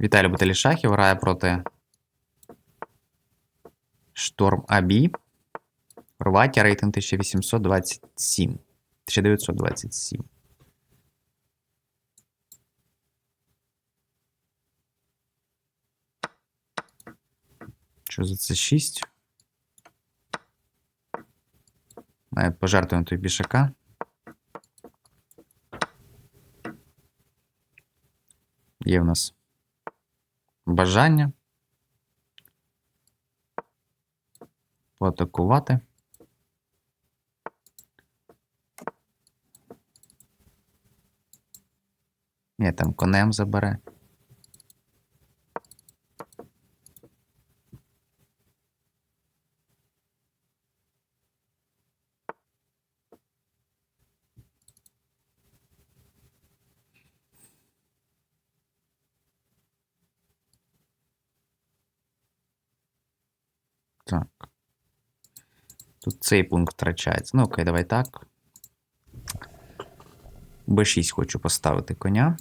Віталій Любителі шахів грає проти Шторм Абі. Хорватія рейтинг 1827. 1927. Що за це 6? Має пожертвуємо той пішака. Є в нас бажання поатакувати. Ні, там конем забере. Так. Тут цей пункт втрачається. Ну, окей, давай так. Б6 хочу поставити коня.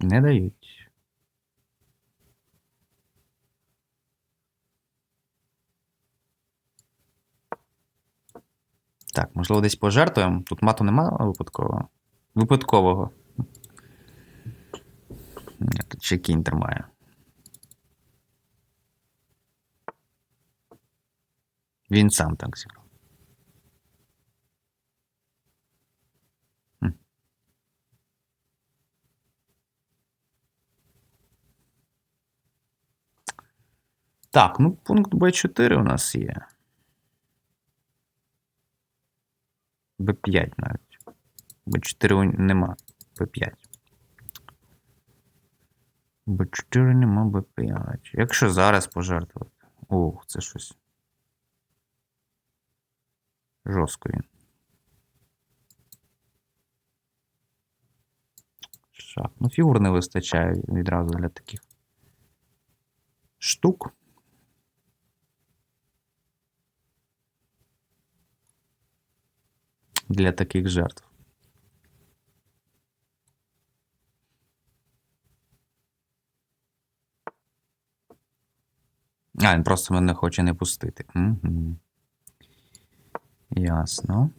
Не дають. Так, можливо, десь пожертвуємо. Тут мату немає випадкового. Випадкового. Тут ще кінь тримає. Він сам так зіграв. Так, ну пункт Б4 у нас є. Б5 навіть. Б4 нема. Б5. Б4 нема Б5. Якщо зараз пожертвувати. Ух, це щось. Жорстко він. Шах. Ну, фігур не вистачає відразу для таких штук. Для таких жертв. А, він просто мене хоче не пустити. Угу. Ясно.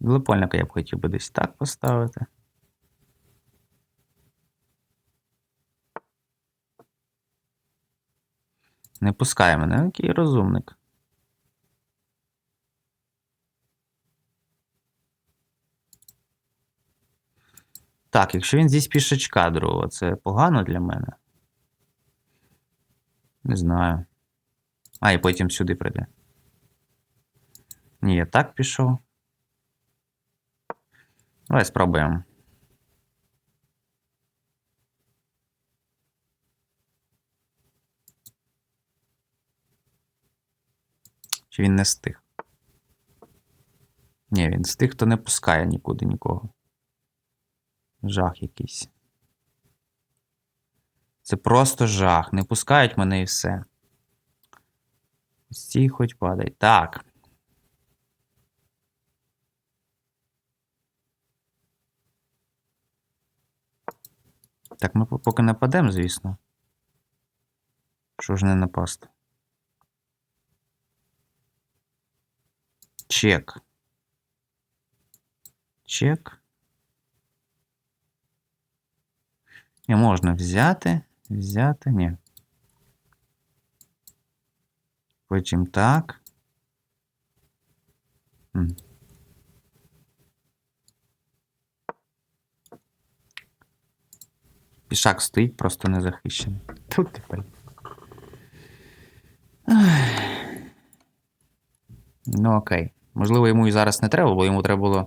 Двопольника я б хотів би десь так поставити. Не пускає мене, який розумник. Так, якщо він здесь пішачка другого, це погано для мене. Не знаю. А, і потім сюди прийде. Ні, я так пішов. Давай спробуємо. Чи він не стих? Ні, він з тих, хто не пускає нікуди нікого. Жах якийсь. Це просто жах. Не пускають мене і все. Стій хоч падай. Так. Так, ми поки нападемо, звісно. Що ж не напасти? Чек. Чек. І можна взяти, взяти, ні. Потім так. Пішак стоїть, просто не захищений. Тут тепер. Ну, окей. Можливо, йому і зараз не треба, бо йому треба було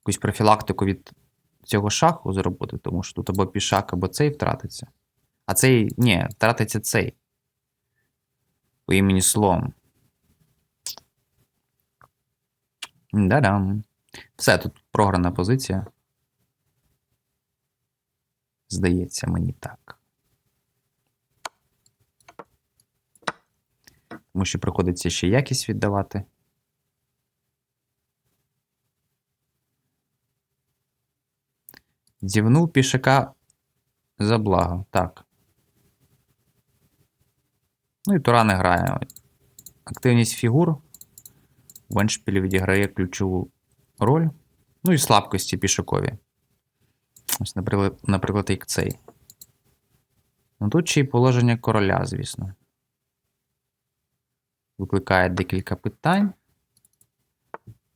якусь профілактику від цього шаху зробити, тому що тут або пішак, або цей втратиться. А цей. Ні, втратиться цей. По імені слом. Да-дам. Все, тут програна позиція. Здається, мені так. Тому що приходиться ще якість віддавати. Зівнув пішака за благо. Так. Ну і Тура грає. Активність фігур в Еншпілі відіграє ключову роль. Ну і слабкості пішакові. Ось, наприклад, як цей. Ну тут ще й положення короля, звісно. Викликає декілька питань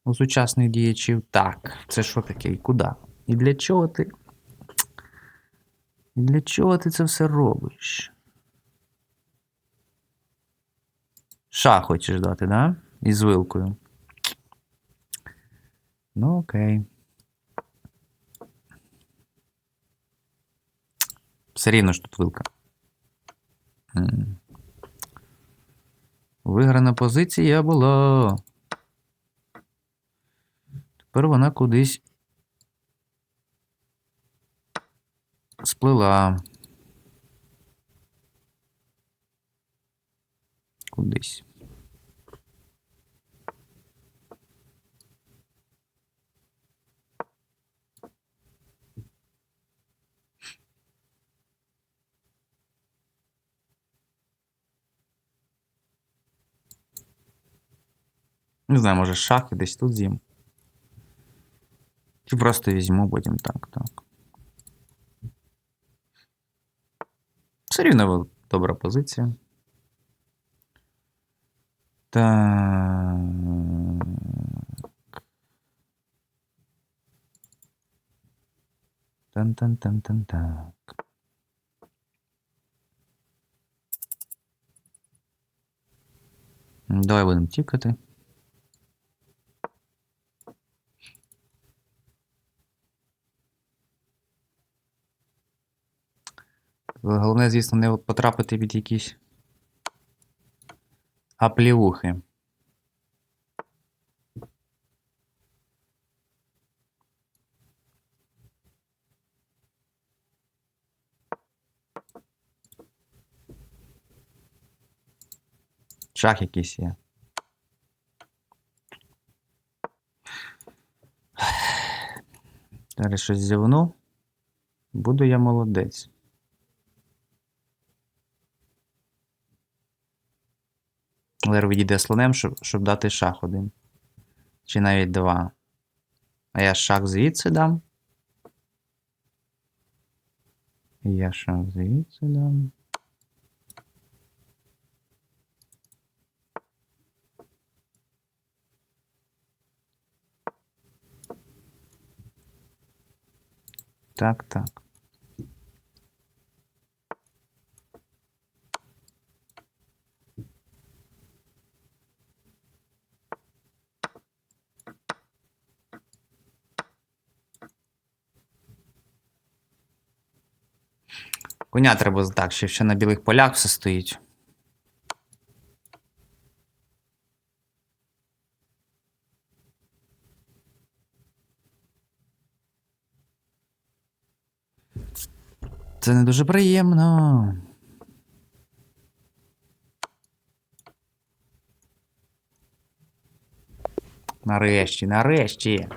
у сучасних діячів. Так, це що таке і куди? І для чого ти? І для чого ти це все робиш? Ша хочеш дати, да? Із вилкою. Ну, окей. Все рівно ж тут вилка. Виграна позиція була. Тепер вона кудись сплила. Кудись. Не знаю, може шахи десь тут з'їм. Чи просто візьму потім так, так. Все рівно ви- добра позиція. Так. Тан-тан-тан-тан-так. Давай будемо тікати. Головне, звісно, не потрапити під якісь апліухи. Шах якийсь є. Зараз щось зівну. Буду я молодець. Лер відійде слонем, щоб, щоб дати шах один. Чи навіть два. А я шах звідси дам. Я шах звідси дам. Так, так. Коня треба так, ще, ще на білих полях все стоїть. Це не дуже приємно. Нарешті, нарешті.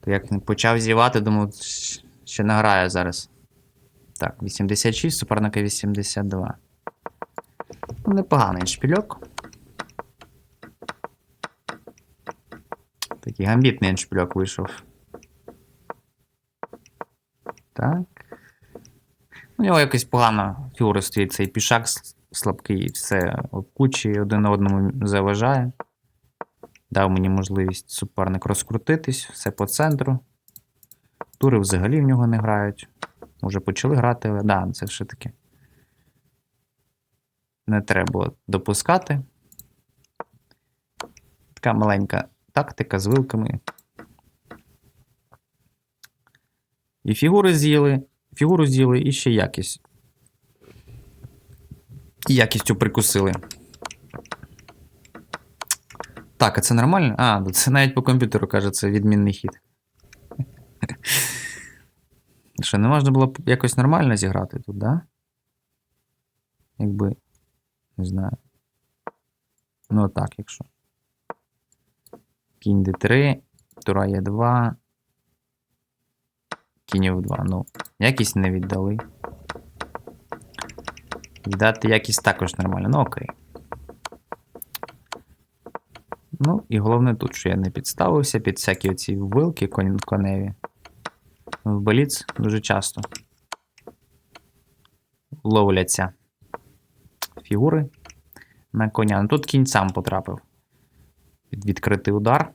То як почав зівати, думав, ще награє зараз. Так, 86, суперника 82. Ну, непоганий шпільок. Такий гамбітний еншпільок вийшов. Так. У нього якось погано фігура стоїть цей пішак слабкий, все кучі один одному заважає. Дав мені можливість суперник розкрутитись, все по центру. Тури взагалі в нього не грають. Може почали грати, але да, це все таки. Не треба допускати. Така маленька тактика з вилками. І фігури з'їли, фігуру з'їли, і ще якість. І якістю прикусили. Так, а це нормально? А, ну це навіть по комп'ютеру каже, це відмінний хід. Що, не можна було б якось нормально зіграти тут, да? Якби. Не знаю. Ну так, якщо. Кінь d3, тура є 2. Кінь f2. Ну, якість не віддали. Віддати якість також нормально. Ну окей. Ну, і головне тут, що я не підставився під всякі оці вилки кон- коневі. В боліц дуже часто ловляться фігури на коня. Ну тут кінь сам потрапив під відкритий удар.